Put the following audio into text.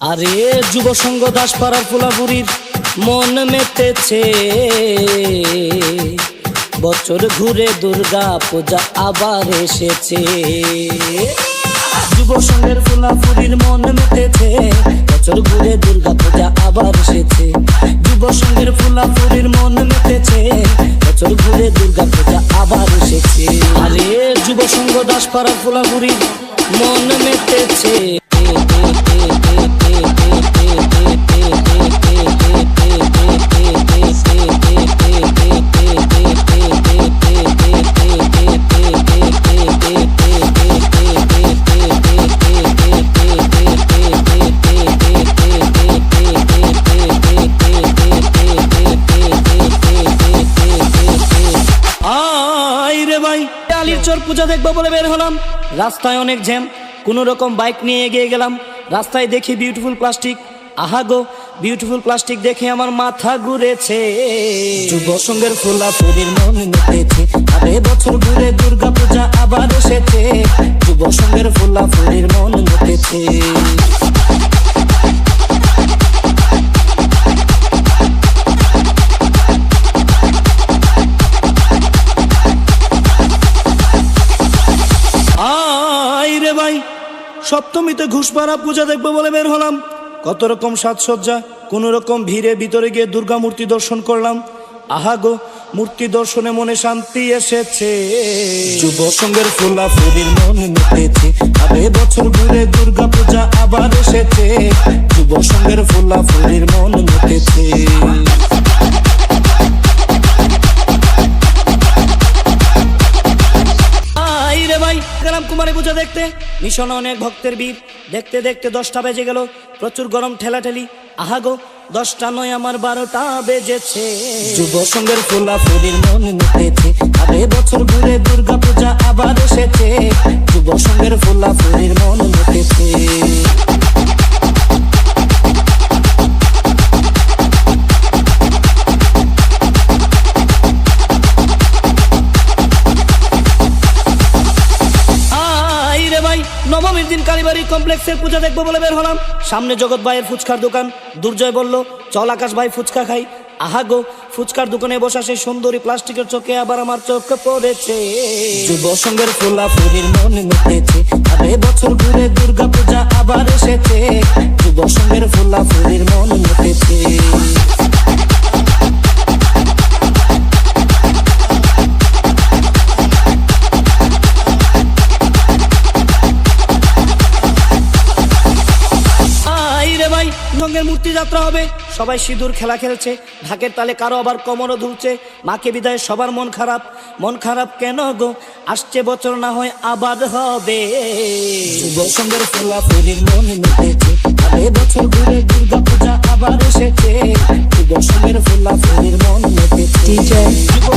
আরে যুব সংঘ দাসপাড়ার ফুলাপুরীর মন মেতেছে। বছর ঘুরে দুর্গা পূজা আবার এসেছে। যুব সংঘের ফুলাপুরীর মন মেতেছে। বছর ঘুরে দুর্গা পূজা আবার এসেছে। যুব সংঘের ফুলাপুরীর মন মেতেছে। বছর ঘুরে দুর্গা পূজা আবার এসেছে। আরে যুব সংঘ দাসপাড়ার ফুলাপুরীর মন মেতেছে। আলির চর পূজা দেখব বলে বের হলাম। রাস্তায় অনেক জ্যাম, কোনো রকম বাইক নিয়ে এগিয়ে গেলাম। রাস্তায় দেখি বিউটিফুল প্লাস্টিক আহা গো বিউটিফুল প্লাস্টিক দেখে আমার মাথা ঘুরেছে। যুব সঙ্গের ফুলা ফুলির মন মেতেছে আরে বছর ঘুরে দুর্গা পূজা আবার এসেছে। যুব সঙ্গের ফুলা ফুলির মন মেতেছে সপ্তমীতে ঘুষপাড়া পূজা দেখব বলে বের হলাম। কত রকম সাজসজ্জা, কোন রকম ভিড়ে ভিতরে গিয়ে দুর্গা মূর্তি দর্শন করলাম। আহা গো, মূর্তি দর্শনে মনে শান্তি এসেছে। যুব সঙ্গের ফুলা ফুলির মন মেতেছে আবে বছর ঘুরে দুর্গা পূজা আবার এসেছে। যুব সঙ্গের ফুলা ফুলির মন মেতেছে গেলাম কুমারী পূজা দেখতে। মিশন অনেক ভক্তের বীর দেখতে দেখতে দশটা বেজে গেল। প্রচুর গরম ঠেলা ঠেলি আহা গো দশটা নয়, আমার বারোটা বেজেছে। যুব সঙ্গের ফুলা ফুলির মন নিতেছে আরে বছর ঘুরে দুর্গা পূজা আবার এসেছে। যুব সঙ্গের ফুলা ফুলির মন মেতেছে নবমীর দিন কালীবাড়ি কমপ্লেক্সের পূজা দেখব বলে বের হলাম। সামনে জগৎ ভাইয়ের ফুচকার দোকান। দুর্জয় বলল, চল আকাশ ভাই, ফুচকা খাই। আহা গো, ফুচকার দোকানে বসা সেই সুন্দরী প্লাস্টিকের চোখে আবার আমার চোখে পড়েছে। যুব সঙ্গের ফুলা ফুলির মন মেতেছে আরে বছর ঘুরে দুর্গা পূজা আবার এসেছে। যুব সঙ্গের ফুলা ফুলির মন মেতেছে সঙ্গের মূর্তি যাত্রা হবে। সবাই সিঁদুর খেলা খেলছে। ঢাকের তালে কারও আবার কোমরও ধুলছে। মাকে বিদায়, সবার মন খারাপ। মন খারাপ কেন গো? আসছে বছর না হয় আবাদ হবে। সঙ্গের ফুলা ফুলির মন মেতেছে আরে বছর ঘুরে দুর্গা পূজা আবার এসেছে। সঙ্গের ফুলা ফুলির মন ফুলা